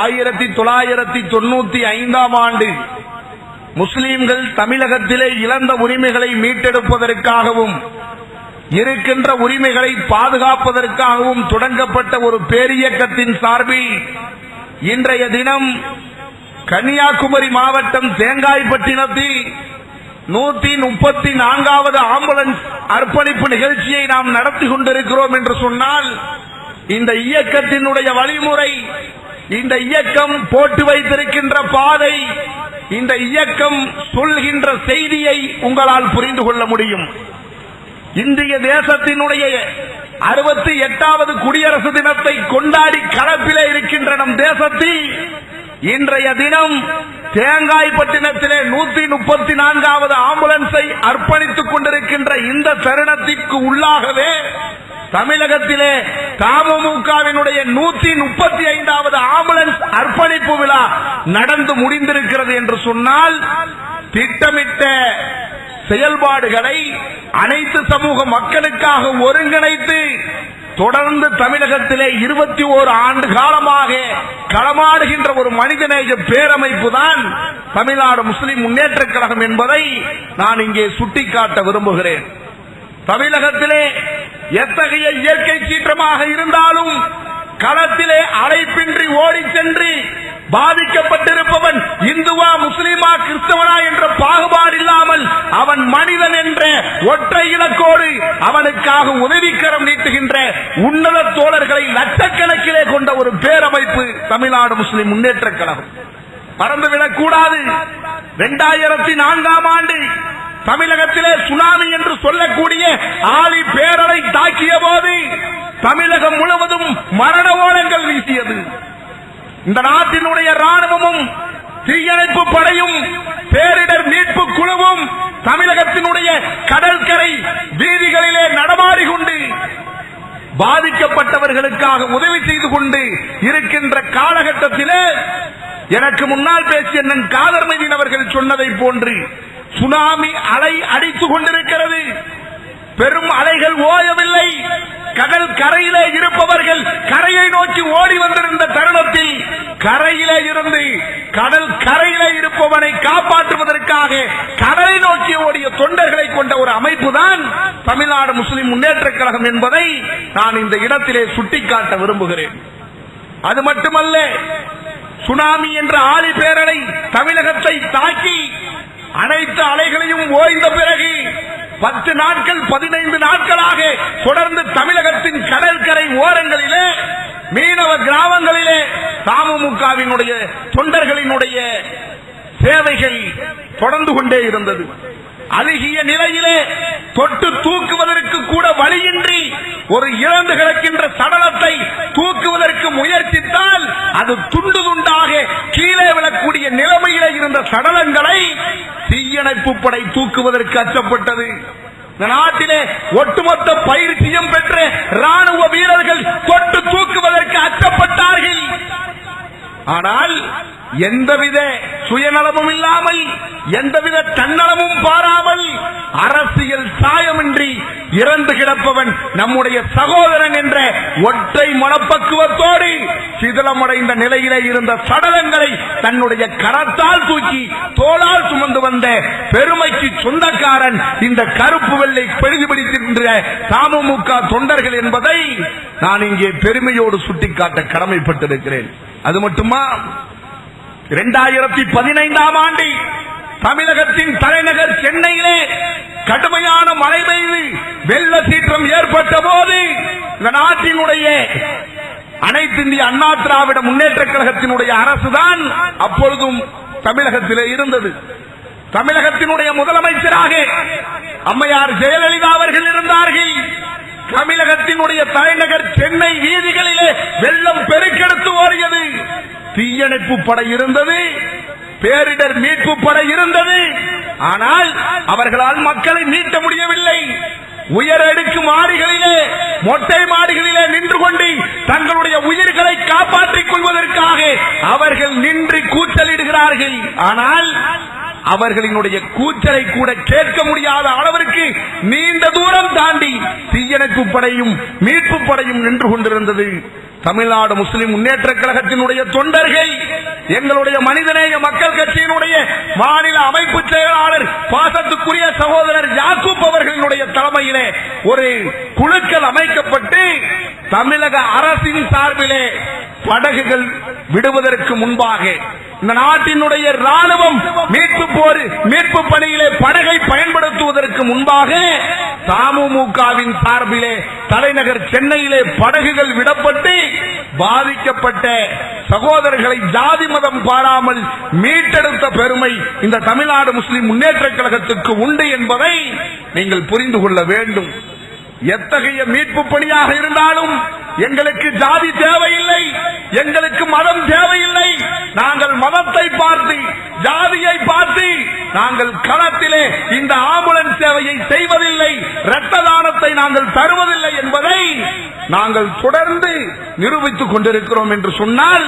ஆயிரத்தி தொள்ளாயிரத்தி தொண்ணூத்தி ஐந்தாம் ஆண்டு முஸ்லீம்கள் தமிழகத்திலே இழந்த உரிமைகளை மீட்டெடுப்பதற்காகவும் இருக்கின்ற உரிமைகளை பாதுகாப்பதற்காகவும் தொடங்கப்பட்ட ஒரு பேரியக்கத்தின் சார்பில் இன்றைய தினம் கன்னியாகுமரி மாவட்டம் தேங்காய்பட்டினத்தில் நூத்தி முப்பத்தி நான்காவது ஆம்புலன்ஸ் அர்ப்பணிப்பு நிகழ்ச்சியை நாம் நடத்தி கொண்டிருக்கிறோம் என்று சொன்னால் இந்த இயக்கத்தினுடைய வழிமுறை இந்த இயக்கம் போட்டு வைத்திருக்கின்ற பாதை இந்த இயக்கம் சொல்கின்ற செய்தியை உங்களால் புரிந்து கொள்ள முடியும். இந்திய தேசத்தினுடைய அறுபத்தி எட்டாவது குடியரசு தினத்தை கொண்டாடி களப்பிலே இருக்கின்ற நம் தேசத்தில் இன்றைய தினம் தேங்காய்பட்டினத்திலே நூத்தி முப்பத்தி நான்காவது ஆம்புலன்ஸை அர்ப்பணித்துக் கொண்டிருக்கின்ற இந்த தருணத்திற்கு உள்ளாகவே தமிழகத்திலே தமுகவினுடைய நூத்தி முப்பத்தி ஐந்தாவது ஆம்புலன்ஸ் அர்ப்பணிப்பு விழா நடந்து முடிந்திருக்கிறது என்று சொன்னால் திட்டமிட்ட செயல்பாடுகளை அனைத்து சமூக மக்களுக்காக ஒருங்கிணைத்து தொடர்ந்து தமிழகத்திலே இருபத்தி ஓரு ஆண்டு காலமாக களமாடுகின்ற ஒரு மனிதநேய பேரமைப்பு தான் தமிழ்நாடு முஸ்லிம் முன்னேற்ற கழகம் என்பதை நான் இங்கே சுட்டிக்காட்ட விரும்புகிறேன். தமிழகத்திலே எத்தகைய இயற்கை சீற்றமாக இருந்தாலும் களத்திலே அழைப்பின்றி ஓடி சென்று பாதிக்கப்பட்டிருப்பவன் இந்துவா முஸ்லிமா கிறிஸ்தவனா என்ற பாகுபாடு இல்லாமல் அவன் மனிதன் என்ற ஒற்றை இலக்கோடு அவனுக்காக உதவிக்கரம் நீட்டுகின்ற உன்னத தோழர்களை லட்சக்கணக்கிலே கொண்ட ஒரு பேரமைப்பு தமிழ்நாடு முஸ்லிம் முன்னேற்ற கழகம். மறந்துவிடக் கூடாது இரண்டாயிரத்தி நான்காம் ஆண்டு தமிழகத்திலே சுனாமி என்று சொல்லக்கூடிய ஆழி இந்த நாட்டினுடைய ராணுவமும் தீயணைப்பு படையும் பேரிடர் மீட்பு குழுவும் தமிழகத்தினுடைய கடற்கரை வீதிகளிலே நடமாடி கொண்டு பாதிக்கப்பட்டவர்களுக்காக உதவி செய்து கொண்டு இருக்கின்ற காலகட்டத்திலே எனக்கு முன்னால் பேசிய என் காதர் மைதீன் அவர்கள் சொன்னதை போன்று சுனாமி அலை அடித்துக் கொண்டிருக்கிறது. பெரும் அலைகள் ஓயவில்லை. கடல் கரையிலே இருப்பவர்கள் கரையை நோக்கி ஓடி வந்திருந்த தருணத்தில் கரையில இருந்து கடல் கரையில இருப்பவனை காப்பாற்றுவதற்காக கடலை நோக்கி ஓடிய தொண்டர்களை கொண்ட ஒரு அமைப்பு தான் தமிழ்நாடு முஸ்லிம் முன்னேற்ற கழகம் என்பதை நான் இந்த இடத்திலே சுட்டிக்காட்ட விரும்புகிறேன். அது மட்டுமல்ல சுனாமி என்ற ஆலி பேரலை தமிழகத்தை தாக்கி அனைத்து அலைகளையும் ஓய்ந்த பிறகு பத்து நாட்கள் பதினைந்து நாட்களாக தொடர்ந்து தமிழகத்தின் கடற்கரை ஓரங்களிலே மீனவ கிராமங்களிலே தமுகவினுடைய தொண்டர்களினுடைய சேவைகள் தொடர்ந்து கொண்டே இருந்தது. அழுகிய நிலையிலே தொட்டு தூக்குவதற்கு கூட வழியின்றி ஒரு இறந்து கிடக்கின்ற சடலத்தை தூக்குவதற்கு முயற்சித்தால் அது துண்டு துண்டாக கீழே விழக்கூடிய நிலைமையில இருந்த சடலங்களை தீயணைப்பு படை தூக்குவதற்கு அச்சப்பட்டது. நாட்டிலே ஒட்டுமொத்த பயிற்சியும் பெற்ற ராணுவ வீரர்கள் தொட்டு தூக்குவதற்கு அச்சப்பட்ட ஆனால் எந்தவித சுயநலமும் இல்லாமல் எந்தவித தன்னலமும் பாராமல் அரசியல் சாயமின்றி இறந்து கிடப்பவன் நம்முடைய சகோதரன் என்ற ஒற்றை மனப்பக்குவத்தோடு சிதிலமடைந்த நிலையிலே இருந்த சடலங்களை தன்னுடைய கரத்தால் தூக்கி தோளால் சுமந்து வந்த பெருமைக்கு சொந்தக்காரன் இந்த கருப்பு வெள்ளை பிரதிபலிக்கின்ற தமுக தொண்டர்கள் என்பதை நான் இங்கே பெருமையோடு சுட்டிக்காட்ட கடமைப்பட்டிருக்கிறேன். அது மட்டுமா? இரண்டாயிரத்தி பதினைந்தாம் ஆண்டு தமிழகத்தின் தலைநகர் சென்னையிலே கடுமையான மழை வெள்ள சீற்றம் ஏற்பட்ட போது இந்த நாட்டினுடைய அனைத்து இந்திய அண்ணா திராவிட முன்னேற்ற கழகத்தினுடைய அரசுதான் அப்பொழுதும் தமிழகத்திலே இருந்தது. தமிழகத்தினுடைய முதலமைச்சராக அம்மையார் ஜெயலலிதா அவர்கள் இருந்தார்கள். தமிழகத்தினுடைய தலைநகர் சென்னை வீதிகளிலே வெள்ளம் பெருக்கெடுத்து ஓடியது. தீயணைப்பு படை இருந்தது. பேரிடர் மீட்பு படை இருந்தது. ஆனால் அவர்களால் மக்களை மீட்ட முடியவில்லை. உயரடுக்கு மாடிகளிலே மொட்டை மாடிகளிலே நின்று கொண்டு தங்களுடைய உயிர்களை காப்பாற்றிக் கொள்வதற்காக அவர்கள் நின்று கூச்சலிடுகிறார்கள். ஆனால் அவர்களினுடைய கூச்சலை கூட கேட்க முடியாத அளவிற்கு நீண்ட தூரம் தாண்டி தீயணைப்பு படையும் மீட்பு படையும் நின்று கொண்டிருந்தது. தமிழ்நாடு முஸ்லிம் முன்னேற்ற கழகத்தினுடைய தொண்டர்கள் எங்களுடைய மனிதநேய மக்கள் கட்சியினுடைய மாநில அமைப்பு ஒரு குழுக்கள் அமைக்கப்பட்டு தமிழக அரசின் சார்பிலே படகுகள் விடுவதற்கு முன்பாக இந்த நாட்டினுடைய ராணுவம் மீட்பு போர் மீட்பு பணியிலே படகை பயன்படுத்துவதற்கு முன்பாக தமுமுகவின் சார்பிலே தலைநகர் சென்னையிலே படகுகள் விடப்பட்டு பாதிக்கப்பட்ட சகோதரர்களை ஜாதி மதம் பாராமல் மீட்டெடுத்த பெருமை இந்த தமிழ்நாடு முஸ்லிம் முன்னேற்ற கழகத்துக்கு உண்டு என்பதை நீங்கள் புரிந்து கொள்ள வேண்டும். எத்தகைய மீட்பு பணியாக இருந்தாலும் எங்களுக்கு ஜாதி தேவையில்லை எங்களுக்கு மதம் தேவையில்லை. நாங்கள் மதத்தை பார்த்து ஜாதியை பார்த்து நாங்கள் களத்திலே இந்த ஆம்புலன்ஸ் சேவையை செய்வதில்லை இரத்த தானத்தை நாங்கள் தருவதில்லை என்பதை நாங்கள் தொடர்ந்து நிரூபித்துக் கொண்டிருக்கிறோம் என்று சொன்னால்